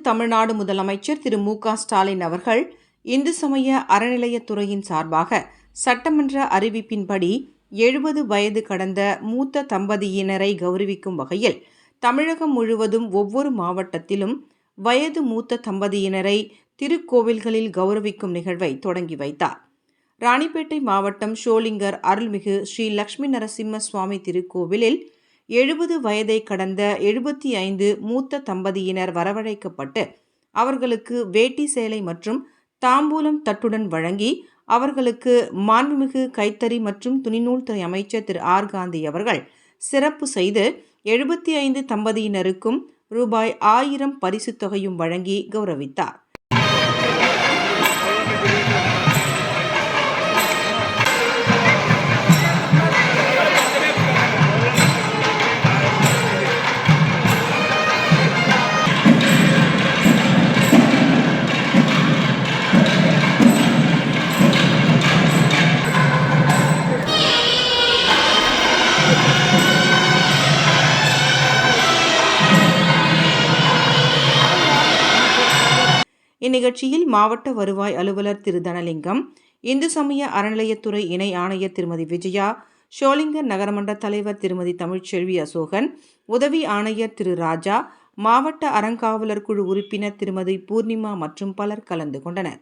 தமிழ்நாடு முதலமைச்சர் திரு மு க ஸ்டாலின் அவர்கள் இந்து சமய அறநிலையத்துறையின் சார்பாக சட்டமன்ற அறிவிப்பின்படி எழுபது வயது கடந்த மூத்த தம்பதியினரை கௌரவிக்கும் வகையில் தமிழகம் முழுவதும் ஒவ்வொரு மாவட்டத்திலும் வயது மூத்த தம்பதியினரை திருக்கோவில்களில் கௌரவிக்கும் நிகழ்வை தொடங்கி வைத்தார். ராணிப்பேட்டை மாவட்டம் ஷோலிங்கர் அருள்மிகு ஸ்ரீ லக்ஷ்மி நரசிம்ம சுவாமி திருக்கோவிலில் எழுபது வயதை கடந்த எழுபத்தி ஐந்து மூத்த தம்பதியினர் வரவழைக்கப்பட்டு அவர்களுக்கு வேட்டி சேலை மற்றும் தாம்பூலம் தட்டுடன் வழங்கி அவர்களுக்கு மாண்புமிகு கைத்தறி மற்றும் துணிநூல் துறை அமைச்சர் திரு. ஆர். காந்தி அவர்கள் சிறப்பு செய்து எழுபத்தி ஐந்து தம்பதியினருக்கும் ரூபாய் ஆயிரம் பரிசுத் தொகையும் வழங்கி கௌரவித்தார். இந்நிகழ்ச்சியில் மாவட்ட வருவாய் அலுவலர் திரு தனலிங்கம் இந்து சமய அறநிலையத்துறை இணை ஆணையர் திருமதி விஜயா ஷோலிங்கர் நகரமன்ற தலைவர் திருமதி தமிழ்ச்செல்வி அசோகன் உதவி ஆணையர் திரு ராஜா மாவட்ட அறங்காவலர் குழு உறுப்பினர் திருமதி பூர்ணிமா மற்றும் பலர் கலந்து கொண்டனர்.